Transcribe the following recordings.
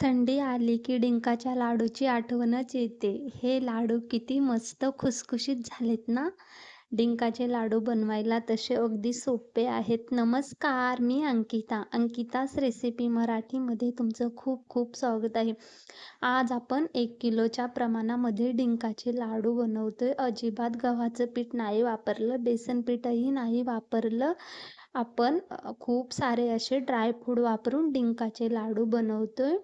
थंडी आली की डिंकाच्या लाडूची आठवणच येते. हे लाडू किती मस्त खुसखुशीत झालेत ना? डिंकाचे लाडू बनवायला तसे अगदी सोपे आहेत. नमस्कार, मी अंकिता. अंकितास रेसिपी मराठीमध्ये तुमचं खूप खूप स्वागत आहे. आज आपण एक किलोच्या प्रमाणामध्ये डिंकाचे लाडू बनवतोय. अजिबात गव्हाचं पीठ नाही वापरलं, बेसन पीठही नाही वापरलं. आपण खूप सारे असे ड्रायफ्रूट वापरून डिंकाचे लाडू बनवतोय.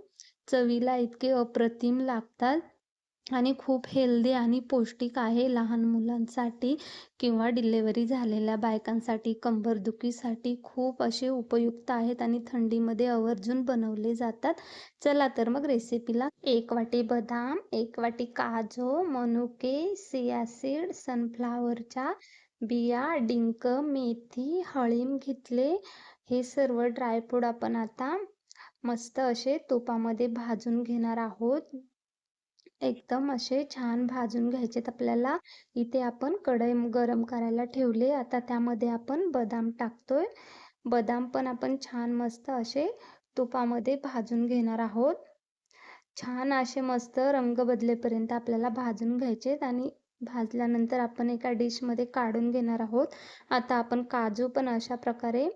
चवीला इतके अप्रतिम लागतात आणि खूप हेल्दी आणि पौष्टिक आहे लहान मुलांसाठी किंवा डिलेवरी झालेल्या बायकांसाठी. कंबरदुखीसाठी खूप असे उपयुक्त आहेत आणि थंडीमध्ये आवर्जून बनवले जातात. चला तर मग रेसिपीला एक वाटी बदाम एक वाटी काजू मनुके सियासीड सनफ्लावरच्या बिया डिंक मेथी हळीम घेतले. हे सर्व ड्रायफ्रूट आपण आता मस्त असे तुपामध्ये भाजून घेणार आहोत. एकदम असे छान भाजून घ्यायचेत आपल्याला. इथे आपण कढई गरम करायला ठेवले. आता त्यामध्ये आपण बदाम टाकतोय. बदाम पण आपण छान मस्त असे तुपामध्ये भाजून घेणार आहोत. छान असे मस्त रंग बदलेपर्यंत आपल्याला भाजून घ्यायचेत आणि भाजल्यानंतर आपण एका डिशमध्ये काढून घेणार आहोत. आता आपण काजू पण अशा प्रकारे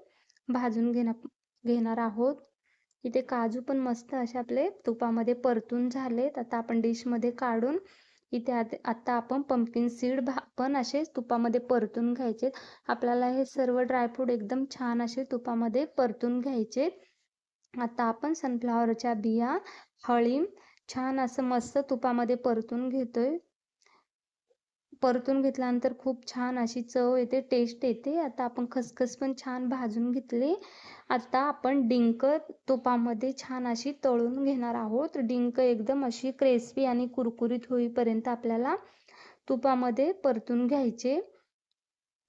भाजून घेणार घेणार आहोत. इथे काजू पण मस्त असे आपले तुपामध्ये परतून झालेत. आता आपण डिशमध्ये काढून इथे आता आपण पंपकिन सीड भा पण असे तुपामध्ये परतून घ्यायचे. आपल्याला हे सर्व ड्रायफ्रूट एकदम छान असे तुपामध्ये परतून घ्यायचे. आता आपण सनफ्लावरच्या बिया हळीम छान असं मस्त तुपामध्ये परतून घेतोय. परतून घेतल्यानंतर खूप छान अशी चव येते टेस्ट येते. आता आपण खसखस पण छान भाजून घेतले. आता आपण डिंक तुपामध्ये छान अशी तळून घेणार आहोत. डिंक एकदम अशी क्रेस्पी आणि कुरकुरीत होईपर्यंत आपल्याला तुपामध्ये परतून घ्यायचे.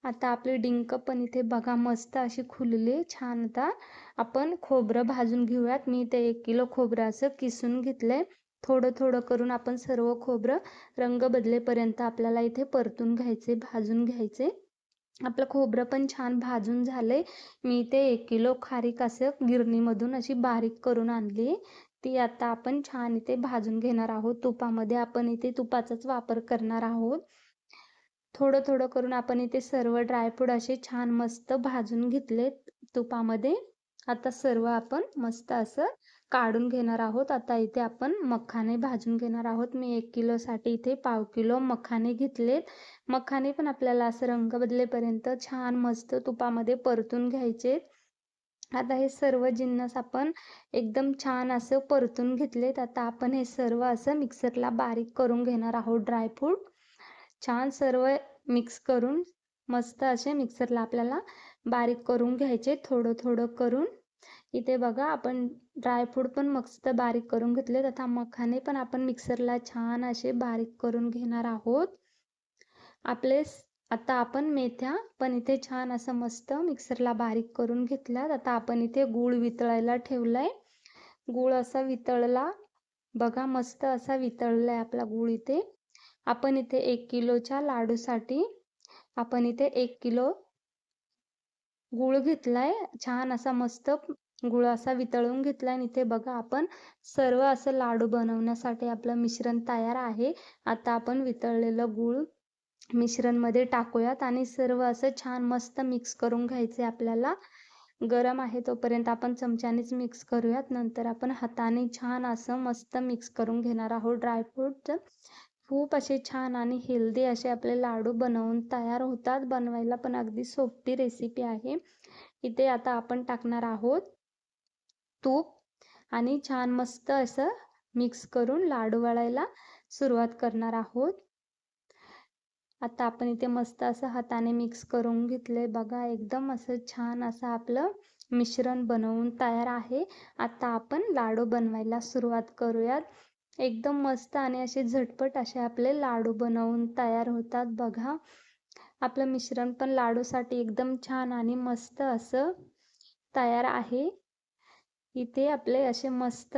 आता आपले डिंक पण इथे बघा मस्त अशी खुलले. छान आता आपण खोबरं भाजून घेऊयात. मी ते एक किलो खोबरं असं किसून घेतलंय. थोडं थोडं करून आपण सर्व खोबरं रंग बदलेपर्यंत आपल्याला इथे परतून घ्यायचे भाजून घ्यायचे. आपलं खोबरं पण छान भाजून झालंय. मी इथे एक किलो खारीक असं गिरणीमधून अशी बारीक करून आणली ती आता आपण छान इथे भाजून घेणार आहोत. तुपामध्ये आपण इथे तुपाचाच वापर करणार आहोत. थोडं थोडं करून आपण इथे सर्व ड्रायफ्रूट असे छान मस्त भाजून घेतले तुपामध्ये. आता सर्व आपण मस्त असं काढून घेणार आहोत. आता इथे आपण मखाने भाजून घेणार आहोत. मी एक किलोसाठी इथे पाव किलो मखाने घेतलेत. मखाने पण आपल्याला असं रंग बदलेपर्यंत छान मस्त तुपामध्ये परतून घ्यायचे. आता हे सर्व जिन्नस आपण एकदम छान असं परतून घेतलेत. आता आपण हे सर्व असं मिक्सरला बारीक करून घेणार आहोत ड्रायफ्रूट छान सर्व मिक्स करून मस्त असे मिक्सरला आपल्याला बारीक करून घ्यायचे. थोडं थोडं करून. इथे बघा आपण ड्रायफ्रूट पण मस्त बारीक करून घेतले. तथा मखाने पण आपण मिक्सरला छान असे बारीक करून घेणार आहोत. आपले आता आपण मेथ्या पण इथे छान असं मस्त मिक्सरला बारीक करून घेतल्यात. आता आपण इथे गूळ वितळायला ठेवलाय. गूळ असा वितळला. बघा मस्त असा वितळलाय आपला गूळ इथे. आपण इथे एक किलोच्या लाडूसाठी आपण इथे एक किलो गुळ घेतलाय छान असा मस्त गुळ असा वितळून घेतलाय. आणि इथे बघा आपण सर्व असं लाडू बनवण्यासाठी आपलं मिश्रण तयार आहे. आता आपण वितळलेलं गूळ मिश्रणमध्ये टाकूयात आणि सर्व असं छान मस्त मिक्स करून घ्यायचे आपल्याला. गरम आहे तोपर्यंत आपण चमच्यानेच मिक्स करूयात. नंतर आपण हाताने छान असं मस्त मिक्स करून घेणार आहोत ड्रायफ्रूट खूप असे छान आणि हेल्दी असे आपले लाडू बनवून तयार होतात. बनवायला पण अगदी सोपी रेसिपी आहे. इथे आता आपण टाकणार आहोत तूप आणि छान मस्त असं मिक्स करून लाडू वळायला सुरुवात करणार आहोत. आता आपण इथे मस्त असं हाताने मिक्स करून घेतले बघा एकदम असं छान असं आपलं मिश्रण बनवून तयार आहे. आता आपण लाडू बनवायला सुरुवात करूयात. एकदम मस्त आणि असे झटपट असे आपले लाडू बनवून तयार होतात बघा. आपलं मिश्रण पण लाडूसाठी एकदम छान आणि मस्त असं तयार आहे. इथे आपले असे मस्त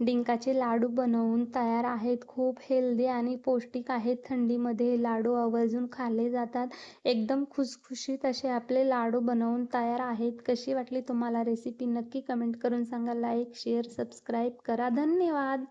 डिंकाचे लाडू बनवून तयार आहेत. खूप हेल्दी आणि पौष्टिक आहेत. थंडीमध्ये हे लाडू आवर्जून खाल्ले जातात. एकदम खुसखुशीत असे आपले लाडू बनवून तयार आहेत. कशी वाटली तुम्हाला रेसिपी नक्की कमेंट करून सांगा. लाईक शेअर सबस्क्राईब करा. धन्यवाद!